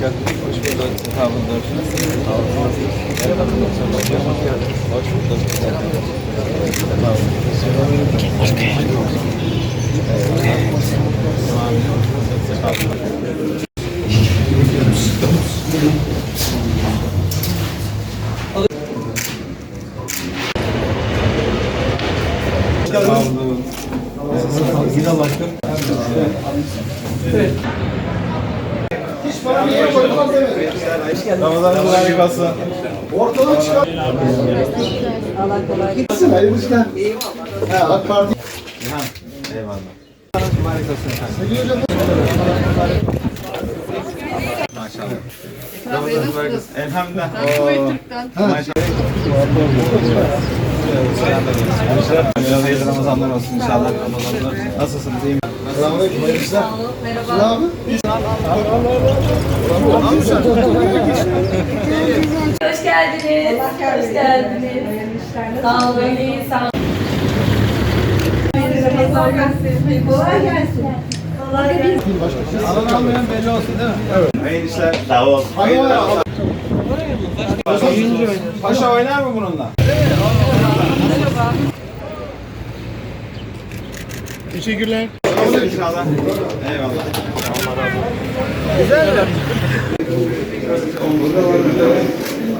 Geldiniz. Hoş bulduk. Sağ olun. Sağ olun. Hoş geldiniz. Hoş bulduk. Sağ olun. Sağ olun. Nasılsınız? Gidal Başkan. Ramazan mübarek olsun. Ortalık çıkar. Allah kolay gelsin. Hayırlı işler. Ha, AK Parti. Eyvallah. Olsun efendim. Maşallah. Ramazan mübarek olsun. Elhamdülillah. Maşallah. Ramazanlar olsun inşallah. Ramazanlar. Nasılsınız? İyi mi? Selamünaleyküm. Hayırlı işler. Ne abi? Hoş geldiniz. Hoş geldiniz. Sağ olun. Sağ olun. Kolay gelsin. Kolay gelsin. Alan almayan belli olsun değil mi? Evet. Hayırlı işler. Sağ ol. Hadi Hayırlı bayağı. Ramazan. Paşa oynar mı bununla? Teşekkürler. Olur inşallah. Eyvallah.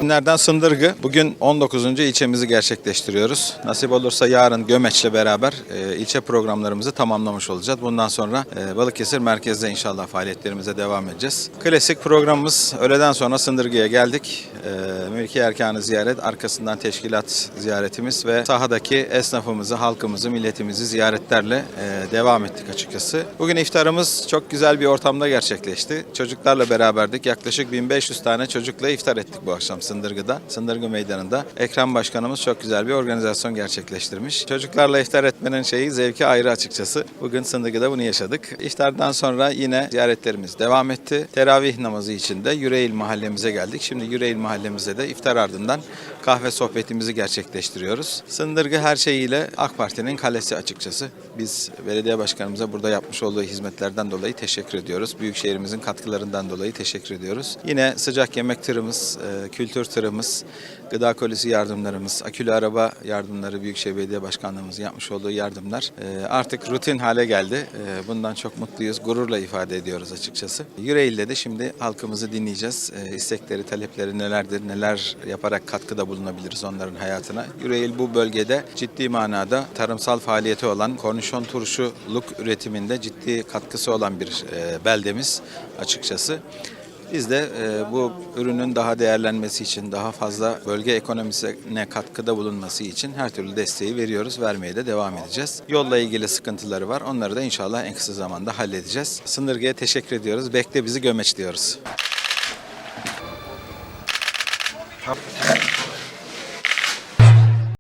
Günlerden Sındırgı. Bugün 19. ilçemizi gerçekleştiriyoruz. Nasip olursa yarın Gömeç'le beraber e, ilçe programlarımızı tamamlamış olacağız. Bundan sonra e, Balıkesir merkezde inşallah faaliyetlerimize devam edeceğiz. Klasik programımız öğleden sonra Sındırgı'ya geldik. E, mülki erkanı ziyaret, arkasından teşkilat ziyaretimiz ve sahadaki esnafımızı, halkımızı, milletimizi ziyaretlerle e, devam ettik açıkçası. Bugün iftarımız çok güzel bir ortamda gerçekleşti. Çocuklarla beraberdik. Yaklaşık 1500 tane çocukla iftar ettik bu akşam Sındırgı'da. Sındırgı Meydanı'nda. Ekrem Başkanımız çok güzel bir organizasyon gerçekleştirmiş. Çocuklarla iftar etmenin şeyi zevki ayrı açıkçası. Bugün Sındırgı'da bunu yaşadık. İftardan sonra yine ziyaretlerimiz devam etti. Teravih namazı için de Yüreğil mahallemize geldik. Şimdi Yüreğil mahallemizde de iftar ardından kahve sohbetimizi gerçekleştiriyoruz. Sındırgı her şeyiyle AK Parti'nin kalesi açıkçası. Biz belediye başkanımıza burada yapmış olduğu hizmetlerden dolayı teşekkür ediyoruz. Büyükşehirimizin katkılarından dolayı teşekkür ediyoruz. Yine sıcak yemek tırımız, e, kültür tırımız, gıda kolisi yardımlarımız, akülü araba yardımları Büyükşehir Belediye Başkanlığımızın yapmış olduğu yardımlar e, artık rutin hale geldi. E, Bundan çok mutluyuz, gururla ifade ediyoruz açıkçası. Yüreğil'de de şimdi halkımızı dinleyeceğiz. İstekleri, talepleri nelerdir, neler yaparak katkıda bulunabiliriz onların hayatına. Yüreğil bu bölgede ciddi manada tarımsal faaliyeti olan kornişon turşuluk üretiminde ciddi katkısı olan bir e, beldemiz açıkçası. Biz de e, bu ürünün daha değerlenmesi için, daha fazla bölge ekonomisine katkıda bulunması için her türlü desteği veriyoruz, vermeye de devam edeceğiz. Yolla ilgili sıkıntıları var, onları da inşallah en kısa zamanda halledeceğiz. Sındırgı'ya teşekkür ediyoruz, bekle bizi gömeç diyoruz.